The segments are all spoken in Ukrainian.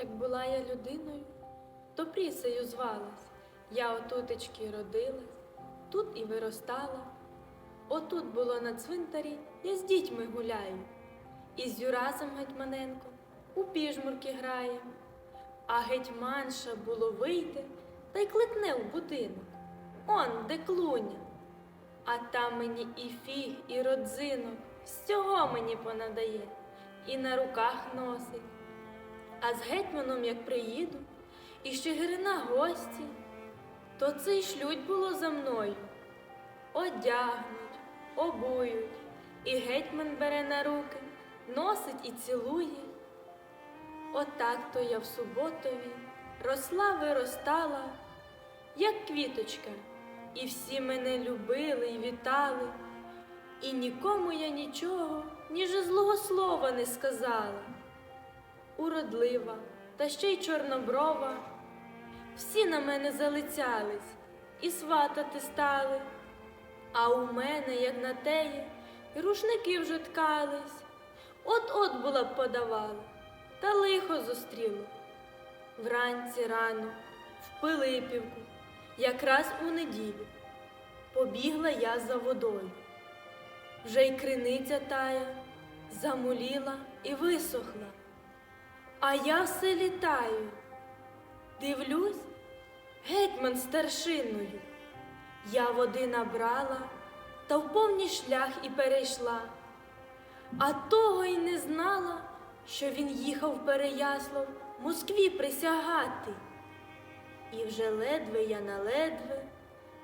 Як була я людиною, то прісею звалась. Я отутечки родилась, тут і виростала. Отут було на цвинтарі, я з дітьми гуляю. І з Юрасом Гетьманенком у піжмурки граєм. А гетьманша було вийти та й кликне в будинок. Он, де клуня. А там мені і фіг, і родзинок, всього мені понадає, і на руках носить. А з гетьманом, як приїду, і ще Чигирина гості, то це й шлють було за мною. Одягнуть, обують, і гетьман бере на руки, носить і цілує. Отак то я в суботові росла, виростала, як квіточка, і всі мене любили й вітали, і нікому я нічого, ніж злого слова не сказала. Уродлива, та ще й чорноброва, всі на мене залицялись і сватати стали. А у мене, як на теє, і рушники вже ткались. От-от була б подавала, та лихо зустріло. Вранці рано, в Пилипівку, якраз у неділю, побігла я за водою. Вже й криниця тая замуліла і висохла. А я все літаю. Дивлюсь, гетьман старшиною. Я води набрала та в повний шлях і перейшла, а того й не знала, що він їхав в Переяслав Москві присягати. І вже ледве я на ледве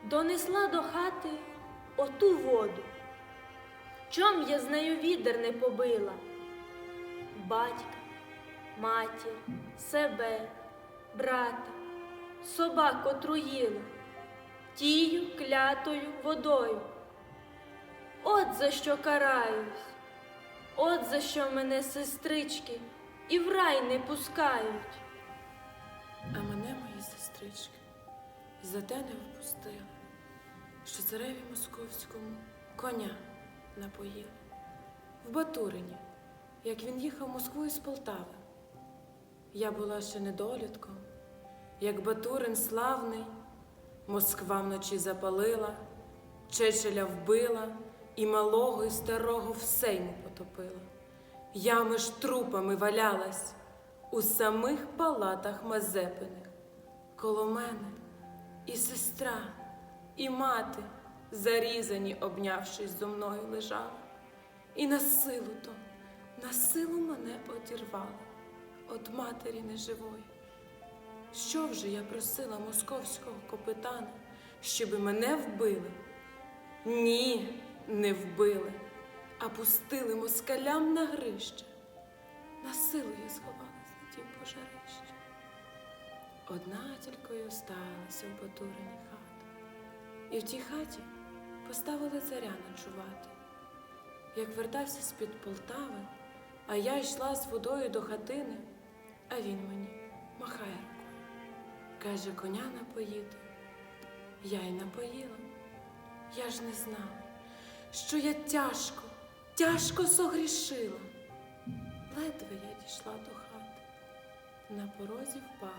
донесла до хати оту воду. Чом я з нею відер не побила? Батька, матір, себе, брата, собак отруїла тію клятою водою. От за що караюсь, от за що мене сестрички і в рай не пускають. А мене, мої сестрички, за те не впустили, що цареві московському коня напоїли. В Батурині, як він їхав в Москву із Полтави. Я була ще недолітком, як Батурин славний, Москва вночі запалила, Чечеля вбила і малого, і старого все йому потопила. Ями ж трупами валялась у самих палатах Мазепиних. Коло мене і сестра, і мати, зарізані, обнявшись зо мною, лежали. І на силу то, на силу мене одірвали от матері неживої. Що вже я просила московського капитана, щоби мене вбили? Ні, не вбили, а пустили москалям на грище. На силу я сховалась на тім пожарищі. Одна тільки й осталася в Батурині хата. І в тій хаті поставили царя ночувати. Як вертався з-під Полтави, а я йшла з водою до хатини, а він мені махає рукою. Каже, коня напоїти. Я й напоїла. Я ж не знала, що я тяжко, тяжко согрішила. Ледве я дійшла до хати, на порозі впала.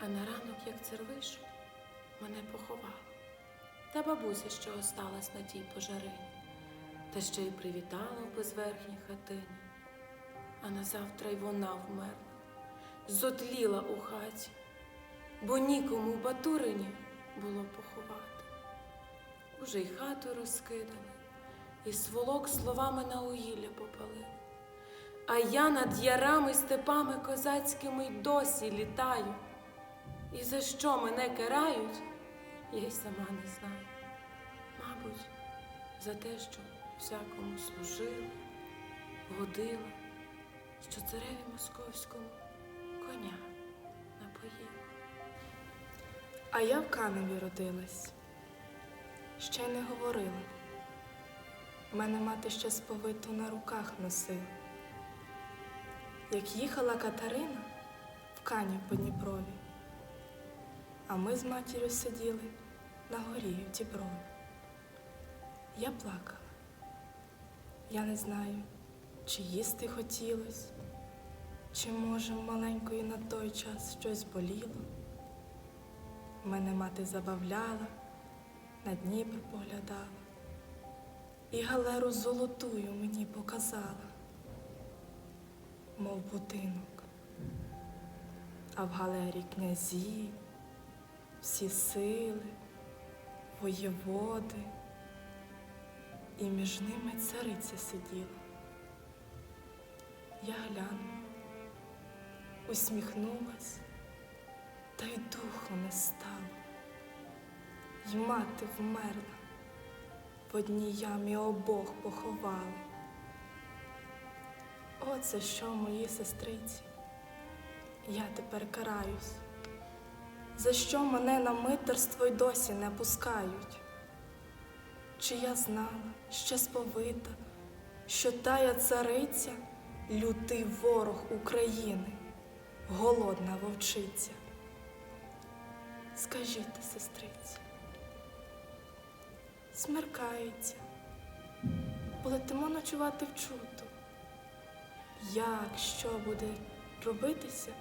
А на ранок, як цар вийшов, мене поховала. Та бабуся, що осталась на тій пожарині, та ще й привітала в безверхній хатині. А назавтра й вона вмерла, зотліла у хаті, бо нікому в Батурині було поховати. Уже й хату розкидали, і сволок словами на угілля попалили. А я над ярами, степами козацькими й досі літаю. І за що мене карають, я й сама не знаю. Мабуть, за те, що всякому служила, годила, що цареві московському коня напоїла. А я в Каневі родилась, ще й не говорила. Мене мати ще сповиту на руках носила. Як їхала Катерина в кані по Дніпрові, а ми з матір'ю сиділи на горі в Діброві. Я плакала. Я не знаю, чи їсти хотілось, Чи може в маленької на той час щось боліло? Мене мати забавляла, на Дніпр поглядала, і галеру золотую мені показала, мов будинок, а в галері князі, всі сили, воєводи, і між ними цариця сиділа. Я глянула, усміхнулась, та й духу не стало. Й мати вмерла, в одній ямі обох поховали. Оце що, мої сестриці, я тепер караюсь. За що мене на митерство й досі не пускають? Чи я знала, ще сповита, що тая цариця лютий ворог України, голодна вовчиця? Скажіть, сестриці, смеркається, полетимо ночувати в чуту. Як що буде робитися,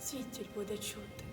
світіль буде чути.